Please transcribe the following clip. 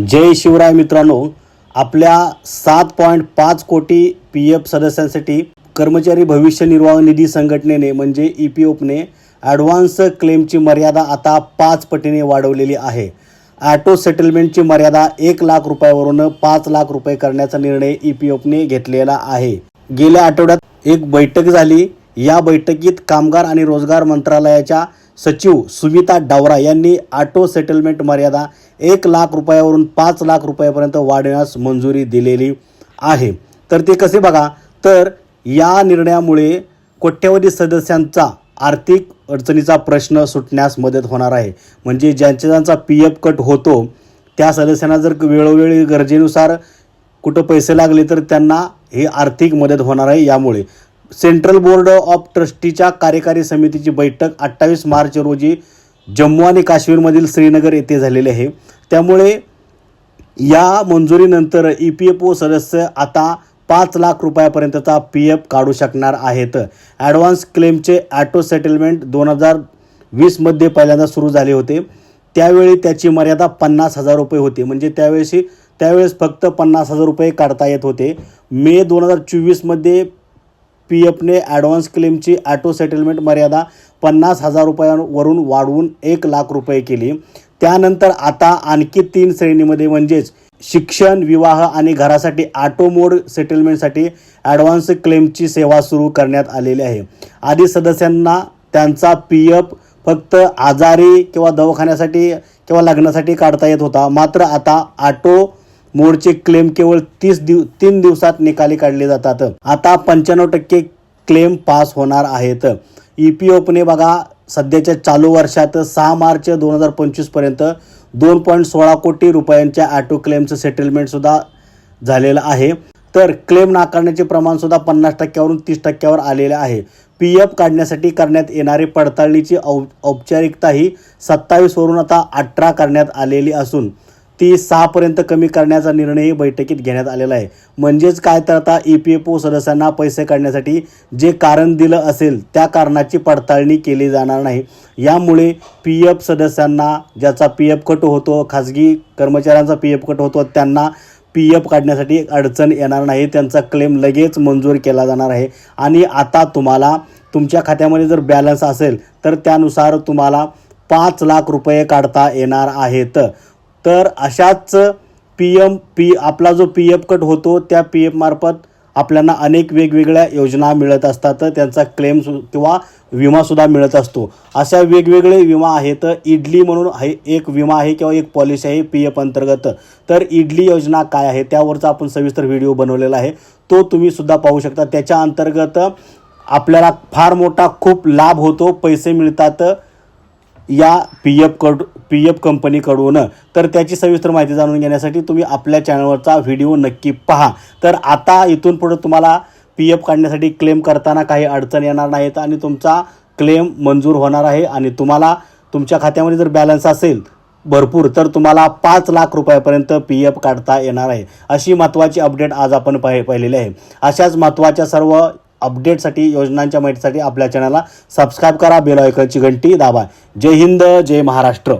जय शिवराय मित्रांनो आपल्या सात पॉईंट पाच कोटी पी एफ सदस्यांसाठी कर्मचारी भविष्य निर्वाह निधी संघटनेने म्हणजे ई पी ओपने ॲडव्हान्स क्लेमची मर्यादा आता पाच पटीने वाढवलेली आहे. ॲटो सेटलमेंटची मर्यादा एक लाख रुपयावरून पाच लाख रुपये करण्याचा निर्णय ई पी ओपने घेतलेला आहे. गेल्या आठवड्यात एक बैठक झाली. या बैठकीत कामगार आणि रोजगार मंत्रालयाच्या सचिव सुमिता डावरा यांनी ऑटो सेटलमेंट मर्यादा एक लाख रुपयावरून पाच लाख रुपयापर्यंत वाढवण्यास मंजुरी दिलेली आहे. तर ते कसे बघा? तर या निर्णयामुळे कोट्यवधी सदस्यांचा आर्थिक अडचणीचा प्रश्न सुटण्यास मदत होणार आहे. म्हणजे ज्यांच्या ज्यांचा पी एफ कट होतो त्या सदस्यांना जर वेळोवेळी गरजेनुसार कुठं पैसे लागले तर त्यांना ही आर्थिक मदत होणार आहे यामुळे. सेंट्रल बोर्ड ऑफ ट्रस्टीच्या कार्यकारी समितीची बैठक अठ्ठावीस मार्च रोजी जम्मू आणि काश्मीरमधील श्रीनगर येथे झालेली आहे. त्यामुळे या मंजुरीनंतर ई पी एफ ओ सदस्य आता पाच लाख रुपयापर्यंतचा पी एफ काढू शकणार आहेत. ॲडव्हान्स क्लेमचे ॲटो सेटलमेंट दोन हजार वीसमध्ये पहिल्यांदा सुरू झाले होते. त्यावेळी त्याची मर्यादा पन्नास हजार रुपये होती. म्हणजे त्यावेळेशी त्यावेळेस फक्त पन्नास हजार रुपये काढता येत होते. मे दोन हजार चोवीसमध्ये पी एफने ॲडव्हान्स क्लेमची ॲटो सेटलमेंट मर्यादा पन्नास हजार रुपयांवरून वाढवून एक लाख रुपये केली. त्यानंतर आता आणखी तीन श्रेणीमध्ये म्हणजेच शिक्षण विवाह आणि घरासाठी ऑटो मोड सेटलमेंटसाठी ॲडव्हान्स क्लेमची सेवा सुरू करण्यात आलेली आहे. आधी सदस्यांना त्यांचा पी एफ फक्त आजारी किंवा दवाखान्यासाठी किंवा लग्नासाठी काढता येत होता. मात्र आता ऑटो मोडचे क्लेम केवळ तीस दिव तीन दिवसात निकाली काढले जातात. आता पंच्याण्णव टक्के क्लेम पास होणार आहेत. ई पी ओपने बघा सध्याच्या चालू वर्षात सहा मार्च दोन हजार पंचवीसपर्यंत दोन पॉईंट सोळा कोटी रुपयांच्या ॲटो क्लेमचं सेटलमेंटसुद्धा झालेलं आहे. तर क्लेम नाकारण्याचे प्रमाणसुद्धा पन्नास टक्क्यावरून तीस टक्क्यावर आलेले आहे. पी एफ काढण्यासाठी करण्यात येणारी पडताळणीची औ औपचारिकता ही सत्तावीसवरून आता अठरा करण्यात आलेली असून ती सहापर्यंत कमी करण्याचा निर्णयही बैठकीत घेण्यात आलेला आहे. म्हणजेच काय तर आता ई पी एफ ओ सदस्यांना पैसे काढण्यासाठी जे कारण दिलं असेल त्या कारणाची पडताळणी केली जाणार नाही. यामुळे पी एफ सदस्यांना ज्याचा पी एफ कट होतो खाजगी कर्मचाऱ्यांचा पी एफ कट होतो त्यांना पी एफ काढण्यासाठी अडचण येणार नाही. त्यांचा क्लेम लगेच मंजूर केला जाणार आहे. आणि आता तुम्हाला तुमच्या खात्यामध्ये जर बॅलन्स असेल तर त्यानुसार तुम्हाला पाच लाख रुपये काढता येणार आहेत. तर अशाच पी एम पी आपला जो पी एफ कट होतो त्या पी एफ मार्फत आपल्याला अनेक वेगवेगळ्या योजना मिळत असतात. त्यांचा क्लेम सु किंवा विमासुद्धा मिळत असतो. अशा वेगवेगळे विमा आहेत. इडली म्हणून हे एक विमा आहे किंवा एक पॉलिसी आहे पी एफ अंतर्गत. तर इडली योजना काय आहे? त्यावरचा आपण सविस्तर व्हिडिओ बनवलेला आहे. तो तुम्हीसुद्धा पाहू शकता. त्याच्या अंतर्गत आपल्याला फार मोठा खूप लाभ होतो. पैसे मिळतात. या पी एफ कड पी एफ कंपनीकडून. तर त्याची सविस्तर माहिती जाणून घेण्यासाठी तुम्ही आपल्या चॅनलवरचा व्हिडिओ नक्की पहा. तर आता इथून पुढे तुम्हाला पी एफ काढण्यासाठी क्लेम करताना काही अडचण येणार नाहीत आणि तुमचा क्लेम मंजूर होणार आहे आणि तुम्हाला तुमच्या खात्यामध्ये जर बॅलन्स असेल भरपूर तर तुम्हाला पाच लाख रुपयापर्यंत पी एफ काढता येणार आहे. अशी महत्त्वाची अपडेट आज आपण पाहि पाहिलेली आहे. अशाच महत्त्वाच्या सर्व अपडेटसाठी योजनांच्या माहितीसाठी आपल्या चॅनलला सबस्क्राईब करा. बेल आयकॉनची घंटी दाबा जय हिंद जय महाराष्ट्र.